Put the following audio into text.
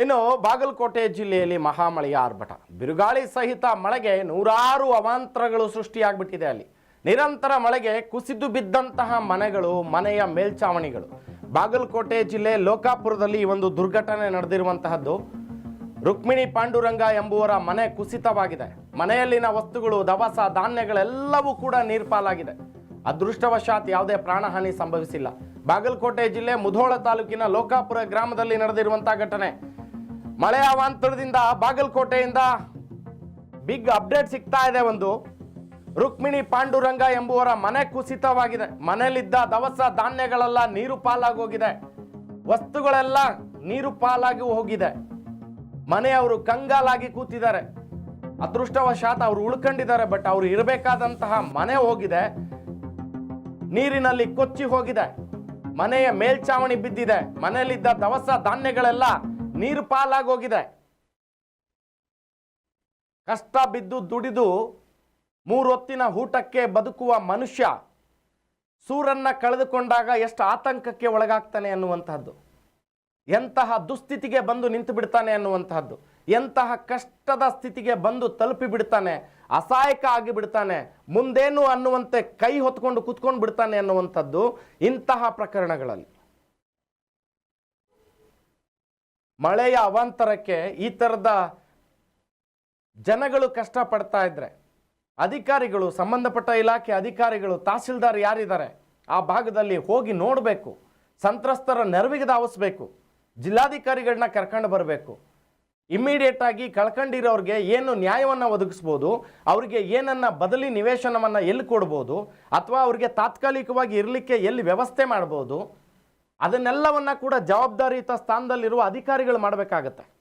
ಇನ್ನು ಬಾಗಲಕೋಟೆ ಜಿಲ್ಲೆಯಲ್ಲಿ ಮಹಾಮಳೆಯ ಆರ್ಭಟ. ಬಿರುಗಾಳಿ ಸಹಿತ ಮಳೆಗೆ ನೂರಾರು ಅವಾಂತರಗಳು ಸೃಷ್ಟಿಯಾಗ್ಬಿಟ್ಟಿದೆ ಅಲ್ಲಿ. ನಿರಂತರ ಮಳೆಗೆ ಕುಸಿದು ಬಿದ್ದಂತಹ ಮನೆಗಳು, ಮನೆಯ ಮೇಲ್ಛಾವಣಿಗಳು ಬಾಗಲಕೋಟೆ ಜಿಲ್ಲೆ ಲೋಕಾಪುರದಲ್ಲಿ ಈ ಒಂದು ದುರ್ಘಟನೆ ನಡೆದಿರುವಂತಹದ್ದು. ರುಕ್ಮಿಣಿ ಪಾಂಡುರಂಗ ಎಂಬುವರ ಮನೆ ಕುಸಿತವಾಗಿದೆ. ಮನೆಯಲ್ಲಿನ ವಸ್ತುಗಳು, ದವಸ, ಧಾನ್ಯಗಳೆಲ್ಲವೂ ಕೂಡ ನೀರ್ಪಾಲಾಗಿದೆ. ಅದೃಷ್ಟವಶಾತ್ ಯಾವುದೇ ಪ್ರಾಣಹಾನಿ ಸಂಭವಿಸಿಲ್ಲ. ಬಾಗಲಕೋಟೆ ಜಿಲ್ಲೆ ಮುಧೋಳ ತಾಲೂಕಿನ ಲೋಕಾಪುರ ಗ್ರಾಮದಲ್ಲಿ ನಡೆದಿರುವಂತಹ ಘಟನೆ. ಮಳೆ ಅವಾಂತರದಿಂದ ಬಾಗಲಕೋಟೆಯಿಂದ ಬಿಗ್ ಅಪ್ಡೇಟ್ ಸಿಗ್ತಾ ಇದೆ ಒಂದು. ರುಕ್ಮಿಣಿ ಪಾಂಡುರಂಗ ಎಂಬುವರ ಮನೆ ಕುಸಿತವಾಗಿದೆ. ಮನೆಯಲ್ಲಿದ್ದ ದವಸ ಧಾನ್ಯಗಳೆಲ್ಲ ನೀರು ಪಾಲಾಗೋಗಿದೆ. ವಸ್ತುಗಳೆಲ್ಲ ನೀರು ಪಾಲಾಗಿ ಹೋಗಿದೆ. ಮನೆಯವರು ಕಂಗಾಲಾಗಿ ಕೂತಿದ್ದಾರೆ. ಅದೃಷ್ಟವಶಾತ್ ಅವರು ಉಳ್ಕೊಂಡಿದ್ದಾರೆ ಬಟ್ ಅವರು ಇರಬೇಕಾದಂತಹ ಮನೆ ಹೋಗಿದೆ. ನೀರಿನಲ್ಲಿ ಕೊಚ್ಚಿ ಹೋಗಿದೆ. ಮನೆಯ ಮೇಲ್ಚಾವಣಿ ಬಿದ್ದಿದೆ. ಮನೆಯಲ್ಲಿದ್ದ ದವಸ ಧಾನ್ಯಗಳೆಲ್ಲ ನೀರು ಪಾಲಾಗೋಗಿದೆ. ಕಷ್ಟ ಬಿದ್ದು ದುಡಿದು ಮೂರೊತ್ತಿನ ಊಟಕ್ಕೆ ಬದುಕುವ ಮನುಷ್ಯ ಸೂರನ್ನ ಕಳೆದುಕೊಂಡಾಗ ಎಷ್ಟು ಆತಂಕಕ್ಕೆ ಒಳಗಾಗ್ತಾನೆ ಅನ್ನುವಂತಹದ್ದು. ಎಂತಹ ದುಸ್ಥಿತಿಗೆ ಬಂದು ನಿಂತು ಬಿಡ್ತಾನೆ ಅನ್ನುವಂತಹದ್ದು. ಎಂತಹ ಕಷ್ಟದ ಸ್ಥಿತಿಗೆ ಬಂದು ತಲುಪಿ ಬಿಡ್ತಾನೆ, ಅಸಹಾಯಕ ಆಗಿ ಬಿಡ್ತಾನೆ, ಮುಂದೇನು ಅನ್ನುವಂತೆ ಕೈ ಹೊತ್ಕೊಂಡು ಕುತ್ಕೊಂಡು ಬಿಡ್ತಾನೆ ಅನ್ನುವಂಥದ್ದು ಇಂತಹ ಪ್ರಕರಣಗಳಲ್ಲಿ. ಮಳೆಯ ಅವಾಂತರಕ್ಕೆ ಈ ಥರದ ಜನಗಳು ಕಷ್ಟಪಡ್ತಾ ಇದ್ದರೆ ಅಧಿಕಾರಿಗಳು, ಸಂಬಂಧಪಟ್ಟ ಇಲಾಖೆ ಅಧಿಕಾರಿಗಳು, ತಹಸೀಲ್ದಾರ್ ಯಾರಿದ್ದಾರೆ, ಆ ಭಾಗದಲ್ಲಿ ಹೋಗಿ ನೋಡಬೇಕು, ಸಂತ್ರಸ್ತರ ನೆರವಿಗೆ ಧಾವಿಸ್ಬೇಕು, ಜಿಲ್ಲಾಧಿಕಾರಿಗಳನ್ನ ಕರ್ಕೊಂಡು ಬರಬೇಕು. ಇಮ್ಮಿಡಿಯೇಟ್ ಆಗಿ ಕಳ್ಕೊಂಡಿರೋರಿಗೆ ಏನು ನ್ಯಾಯವನ್ನು ಒದಗಿಸ್ಬೋದು, ಅವರಿಗೆ ಏನನ್ನ ಬದಲಿ ನಿವೇಶನವನ್ನು ಎಲ್ಲಿ ಕೊಡ್ಬೋದು, ಅಥವಾ ಅವರಿಗೆ ತಾತ್ಕಾಲಿಕವಾಗಿ ಇರಲಿಕ್ಕೆ ಎಲ್ಲಿ ವ್ಯವಸ್ಥೆ ಮಾಡ್ಬೋದು ಅದನ್ನೆಲ್ಲವನ್ನ ಕೂಡ ಜವಾಬ್ದಾರಿಯುತ ಸ್ಥಾನದಲ್ಲಿರುವ ಅಧಿಕಾರಿಗಳು ಮಾಡಬೇಕಾಗತ್ತೆ.